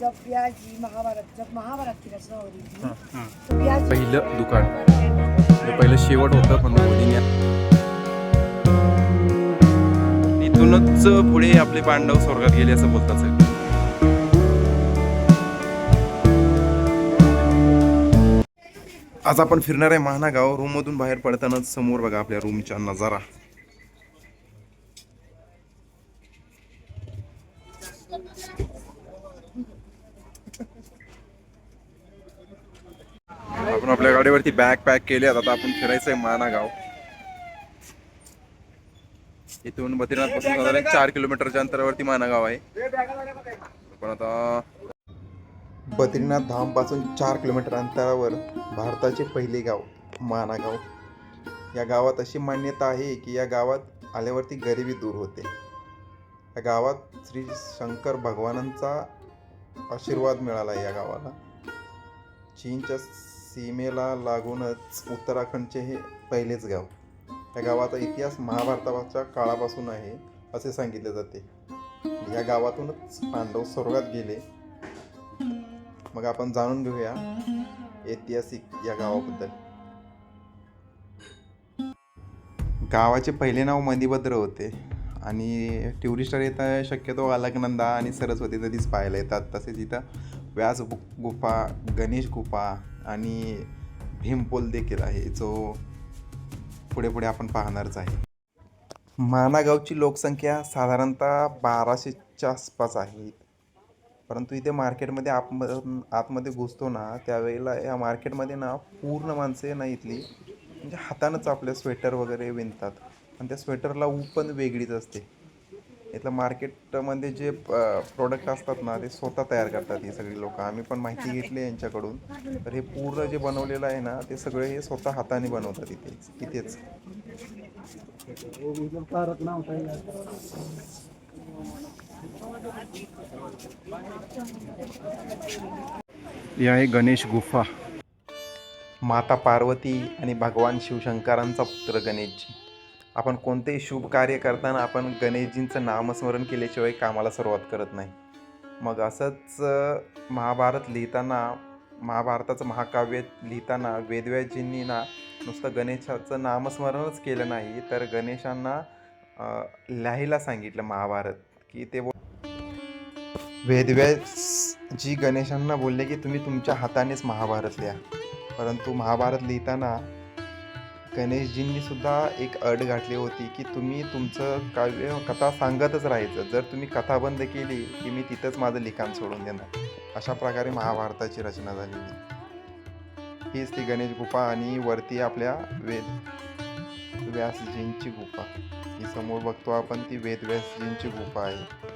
जब ब्याजी महाभारत जब महाभारत की रचना हो रही थी. तो ब्याजी पहिलं दुकान. हे पहिलं शेवट होतं पण मोदीने इथूनच पुढे आपले पांडव स्वर्गात गेले असं बोलतात सगळे. आज आपण फिरणार आहे महाना गाव रूम मधून बाहेर पडतानाच समोर बघा आपल्या रूमच्या नजारा. आपण आपल्या गाडीवरती बॅग पॅक केले. आता आपण फिरायचंय माना गाव इथून बद्रीनाथपासून साधारण चार किलोमीटरच्या अंतरावरती मानागाव आहे. पण आता बद्रीनाथ धामपासून चार किलोमीटर अंतरावर भारताचे पहिले गाव मानागाव. या गावात अशी मान्यता आहे की या गावात आल्यावरती गरिबी दूर होते. या गावात श्री शंकर भगवानांचा आशीर्वाद मिळाला या गावाला. चीनच्या सीमेला लागूनच उत्तराखंडचे हे पहिलेच गाव. या गावाचा इतिहास महाभारताच्या काळापासून आहे असे सांगितले जाते. या गावातूनच पांडव स्वर्गात गेले. मग आपण जाणून घेऊया ऐतिहासिक या गावाबद्दल. गावाचे पहिले नाव मंदिभद्र होते. आणि टुरिस्टर येतात शक्यतो अलकनंदा आणि सरस्वती नदीच पाहायला येतात. तसेच इथं व्यास गु गुफा गणेश गुफा आणि भीमपोल देखील आहे जो पुढे पुढे आपण पाहणारच आहे. मानागावची लोकसंख्या साधारणतः बाराशेच्या आसपास आहे. परंतु इथे मार्केटमध्ये आप आतमध्ये घुसतो ना त्यावेळेला या मार्केटमध्ये ना पूर्ण माणसे ना इथली. म्हणजे हातानंच आपले स्वेटर वगैरे विणतात. आणि त्या स्वेटरला ऊब पण वेगळीच असते. इथलं मार्केटमध्ये जे प्रोडक्ट असतात ना ते स्वतः तयार करतात ही सगळी लोक. आम्ही पण माहिती घेतली यांच्याकडून. तर हे पूर्ण जे बनवलेलं आहे ना ते सगळे हे स्वतः हाताने बनवतात इथेच इथेच. ही आहे गणेश गुफा. माता पार्वती आणि भगवान शिवशंकरांचा पुत्र गणेशजी. आपण कोणतेही शुभ कार्य करताना आपण गणेशजींचं नामस्मरण केल्याशिवाय कामाला सुरुवात करत नाही. मग असंच महाभारत लिहिताना महाभारताचं महाकाव्य लिहिताना वेदव्याजींनी ना नुसतं गणेशाचं नामस्मरणच केलं नाही तर गणेशांना लिहायला सांगितलं महाभारत की ते बो- वेदव्यास जी गणेशांना बोलले की तुम्ही तुमच्या हातानेच महाभारत लिहा. परंतु महाभारत लिहिताना गणेशजींनी सुद्धा एक अट घातली होती की तुम्ही तुमचं काव्य कथा सांगतच राहायचं. जर तुम्ही कथा बंद केली की मी तिथंच माझं लिखाण सोडून देणार. अशा प्रकारे महाभारताची रचना झालेली हीच ती गणेश गुफा आणि वरती आपल्या वेद व्यासजींची गुफा. ही समोर बघतो आपण ती वेद व्यासजींची गुफा आहे.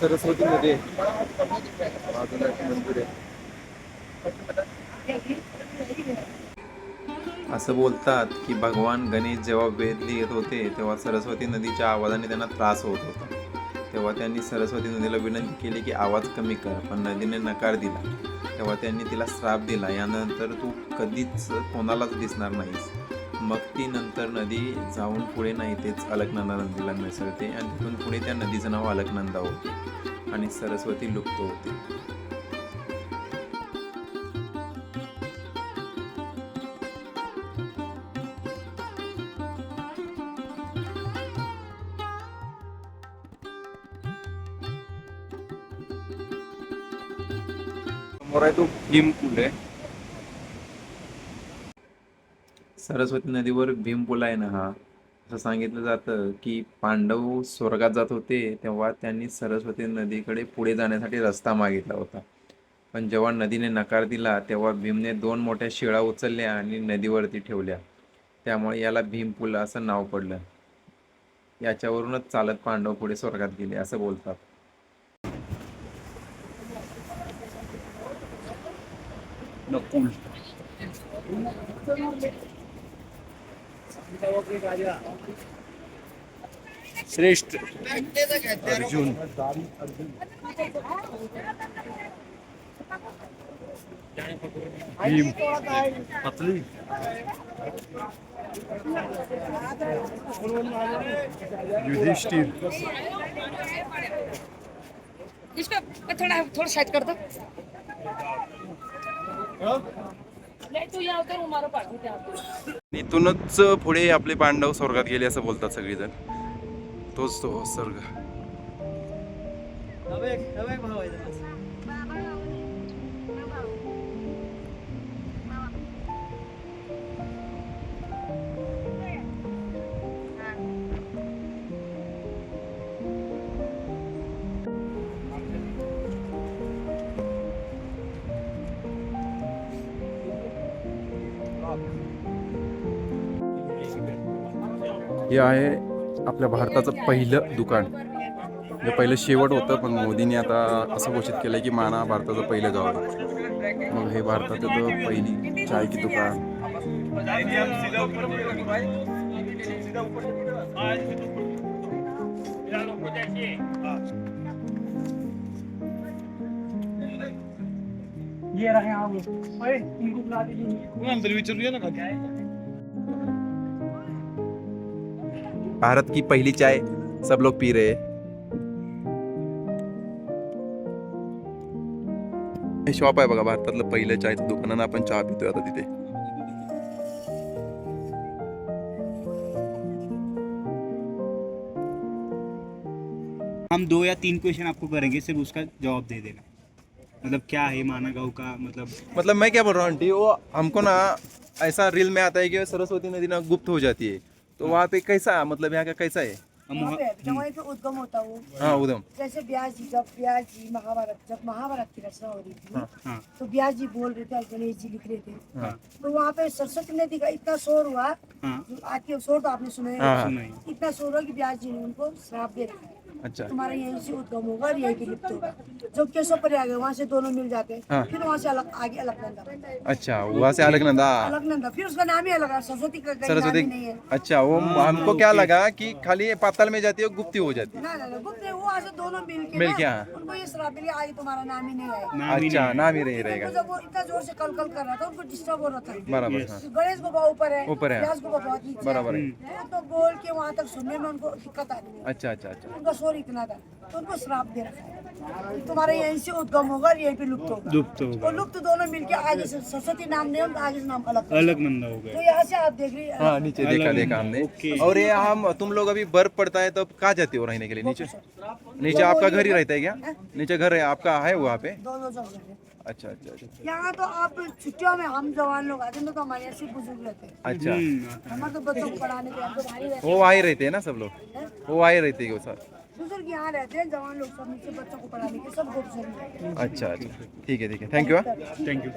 सरस्वती नदी बाजूला एक मंदिर आहे असं बोलतात की भगवान गणेश जेव्हा वेद लिहित होते तेव्हा सरस्वती नदीच्या आवाजाने त्यांना त्रास होत होता. तेव्हा त्यांनी सरस्वती नदीला विनंती केली की आवाज कमी कर पण नदीने नकार दिला. तेव्हा त्यांनी तिला श्राप दिला. यानंतर तू कधीच कोणालाच दिसणार नाहीस. मग ती नंतर नदी जाऊन पुढे नाही तेच अलकनंदा नदीला मिसळते आणि तिथून पुढे त्या नदीचं नाव अलकनंदा होते आणि सरस्वती लुप्त होते. समोर आहे तो भीम पूल आहे. सरस्वती नदीवर भीम आहे ना हा? असं सांगितलं जातं की पांडव स्वर्गात जात होते तेव्हा त्यांनी सरस्वती नदीकडे पुढे जाण्यासाठी रस्ता मागितला होता. पण जेव्हा नदीने नकार दिला तेव्हा भीमने दोन मोठ्या शिळा उचलल्या आणि नदीवरती ठेवल्या. त्यामुळे याला भीमपुला असं नाव पडलं. याच्यावरूनच चालत पांडव पुढे स्वर्गात गेले असं बोलतात. श्रेष्ठ. अर्जुन. भीम. पतली युधिष्ठिर. इसको थोड़ा थोड़ा साइड कर दो। इथूनच पुढे आपले पांडव स्वर्गात गेले असं बोलतात सगळेजण. तोच तो स्वर्ग. हे आहे आपल्या भारताचं पहिलं दुकान. हे पहिलं शेवट होतं पण मोदींनी आता असं घोषित केलं की माना भारताचं पहिलं गाव आहे. मग हे भारताचं पहिली चाय की दुकान ये रहे आप ओए इनको बुला दीजिए। अंदर विचारूया ना खाली। भारत की पहली चाय सब लोग पी रहे हे। शॉप आहे बघा भारतातलं पहिलं चायचं दुकान आणि आपण चहा पितोय आता तिथे हम दो या तीन क्वेश्चन आपको करेंगे सिर्फ़ उसका जवाब दे देना। मतलब क्या है माना गाँव का मतलब? मतलब मैं क्या बोल रहा हूँ आंटी वो हमको ना ऐसा रील में आता है कि सरस्वती नदी ना गुप्त हो जाती है। तो वहाँ पे कैसा मतलब यहाँ का कैसा है? हम वहाँ वहाँ- पे जब वहीं पे उद्गम होता वो। हाँ उदम जैसे ब्यास जी जब ब्यास जी महाभारत जब महाभारत की रचना हो रही थी हाँ। तो ब्यास जी बोल रहे थे गणेश जी लिख रहे थे। हाँ। तो वहाँ पे सरस्वती नदी का इतना शोर हुआ हाँ। आज के शोर तो आपने सुना हाँ, है हाँ। इतना शोर हुआ कि ब्यास जी ने उनको श्राप दे रखा। है अच्छा। तुम्हारा यहीं से उद्गम होगा और यहीं पे लिप्त होगा। जब केशव पर आ गए वहाँ से दोनों मिल जाते हैं। हाँ। फिर वहाँ से अलग आगे अलग नंदा। अच्छा वहाँ से अलग नंदा। अलग नंदा। फिर उसका नाम ही अलग है सरस्वती का कहीं नाम सरस्वती ही नहीं है। अच्छा वो हमको क्या लगा कि खाली पाताल में जाती है गुप्ती हो जाती है? ना ना ना गुप्त है, वो वहाँ से दोनों मिल के मिल के, हाँ। उनको ये श्राप मिली आगे तुम्हारा नाम ही नहीं आएगा अच्छा नाम ही नहीं रहेगा। जब वो इतना ज़ोर से कल कल कर रहा था उनको डिस्टर्ब हो रहा था। बराबर हाँ। गणेश बाबा ऊपर है ऊपर है। बराबर है। है। तो बोल के वहाँ तक सुनने में उनको दिक्कत आ रही है। अच्छा अच्छा अच्छा। उनका शोर इतना था तो उनको श्राप दे रखा है। तुम्हारा यहीं से उद्गम होगा और यहीं पे लुप्त होगा। लुप्त हो वो लुप्त दोनों मिलके आगे से सरस्वती नाम नहीं होगा आगे से नाम अलग अलग नंदा हो तो यहाँ से आप देख रही हैं। हाँ नीचे देखा देखा हमने। और ये हम तुम लोग अभी बर्फ़ पड़ता है तो कहाँ जाती हो रहने के लिए? नीचे? नीचे आपका घर ही रहता है क्या? नीचे घर है आपका है वहाँ पे? दोनों अच्छा अच्छा अच्छा। यहाँ तो आप छुट्टियों में हम जवान लोग आते हैं तो हमारे यहाँ से बुज़ुर्ग रहते हैं। अच्छा। हमारे तो बच्चों को पढ़ाने के लिए तो ही वो वहीं रहते हैं ना सब लोग? वो वहीं रहते हैं वो सर बुजुर्ग यहाँ रहते हैं जवान लोग सब नीचे बच्चों को पढ़ाने के सब हैं। अच्छा अच्छा। ठीक है ठीक है। थैंक यू हाँ। Thank you